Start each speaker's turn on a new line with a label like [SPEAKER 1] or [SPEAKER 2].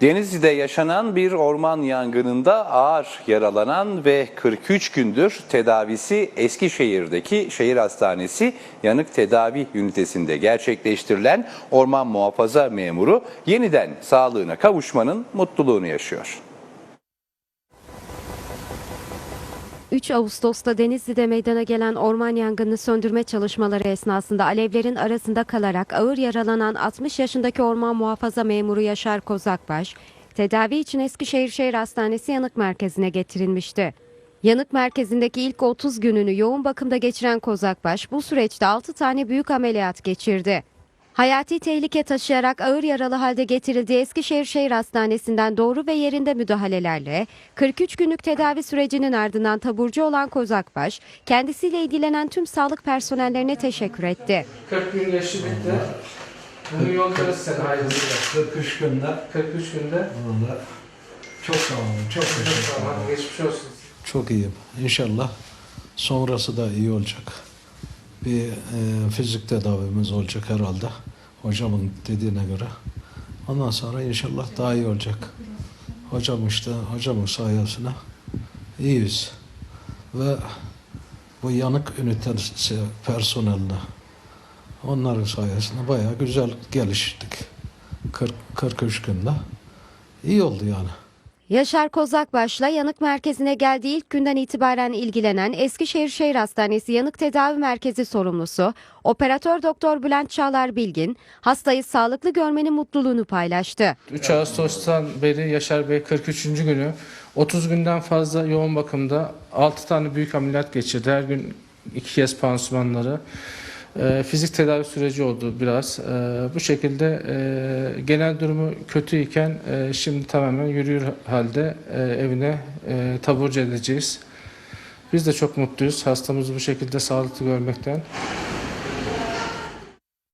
[SPEAKER 1] Denizli'de yaşanan bir orman yangınında ağır yaralanan ve 43 gündür tedavisi Eskişehir'deki şehir hastanesi yanık tedavi ünitesinde gerçekleştirilen orman muhafaza memuru yeniden sağlığına kavuşmanın mutluluğunu yaşıyor.
[SPEAKER 2] 3 Ağustos'ta Denizli'de meydana gelen orman yangını söndürme çalışmaları esnasında alevlerin arasında kalarak ağır yaralanan 60 yaşındaki orman muhafaza memuru Yaşar Kozakbaş, tedavi için Eskişehir Şehir Hastanesi Yanık Merkezi'ne getirilmişti. Yanık merkezindeki ilk 30 gününü yoğun bakımda geçiren Kozakbaş bu süreçte 6 tane büyük ameliyat geçirdi. Hayati tehlike taşıyarak ağır yaralı halde getirildiği Eskişehir Şehir Hastanesi'nden doğru ve yerinde müdahalelerle 43 günlük tedavi sürecinin ardından taburcu olan Kozakbaş, kendisiyle ilgilenen tüm sağlık personellerine teşekkür etti.
[SPEAKER 3] 40 gün yaşı bitti. Bunu yollarız seni hayırlısıyla.
[SPEAKER 4] 43 günde
[SPEAKER 3] 43 günde.
[SPEAKER 4] valla çok sağ olun, çok teşekkür ederim.
[SPEAKER 3] geçmiş olsun.
[SPEAKER 4] Çok iyiyim. İnşallah sonrası da iyi olacak. Bir e, fizik tedavimiz olacak herhalde. Hocamın dediğine göre. Ondan sonra inşallah daha iyi olacak. Hocam işte, hocamın sayesinde iyiyiz. Ve bu yanık ünitesi personeline onların sayesinde bayağı güzel geliştik. 40, 43 günde. iyi oldu yani.
[SPEAKER 2] Yaşar Kozakbaş'la yanık merkezine geldiği ilk günden itibaren ilgilenen Eskişehir Şehir Hastanesi Yanık Tedavi Merkezi sorumlusu operatör doktor Bülent Çağlar Bilgin hastayı sağlıklı görmenin mutluluğunu paylaştı.
[SPEAKER 3] 3 Ağustos'tan beri Yaşar Bey 43. günü 30 günden fazla yoğun bakımda 6 tane büyük ameliyat geçirdi. Her gün iki kez pansumanları. Ee, fizik tedavi süreci oldu biraz. Ee, bu şekilde e, genel durumu kötüyken e, şimdi tamamen yürüyor halde e, evine taburcu edeceğiz. Biz de çok mutluyuz hastamızı bu şekilde sağlıklı görmekten.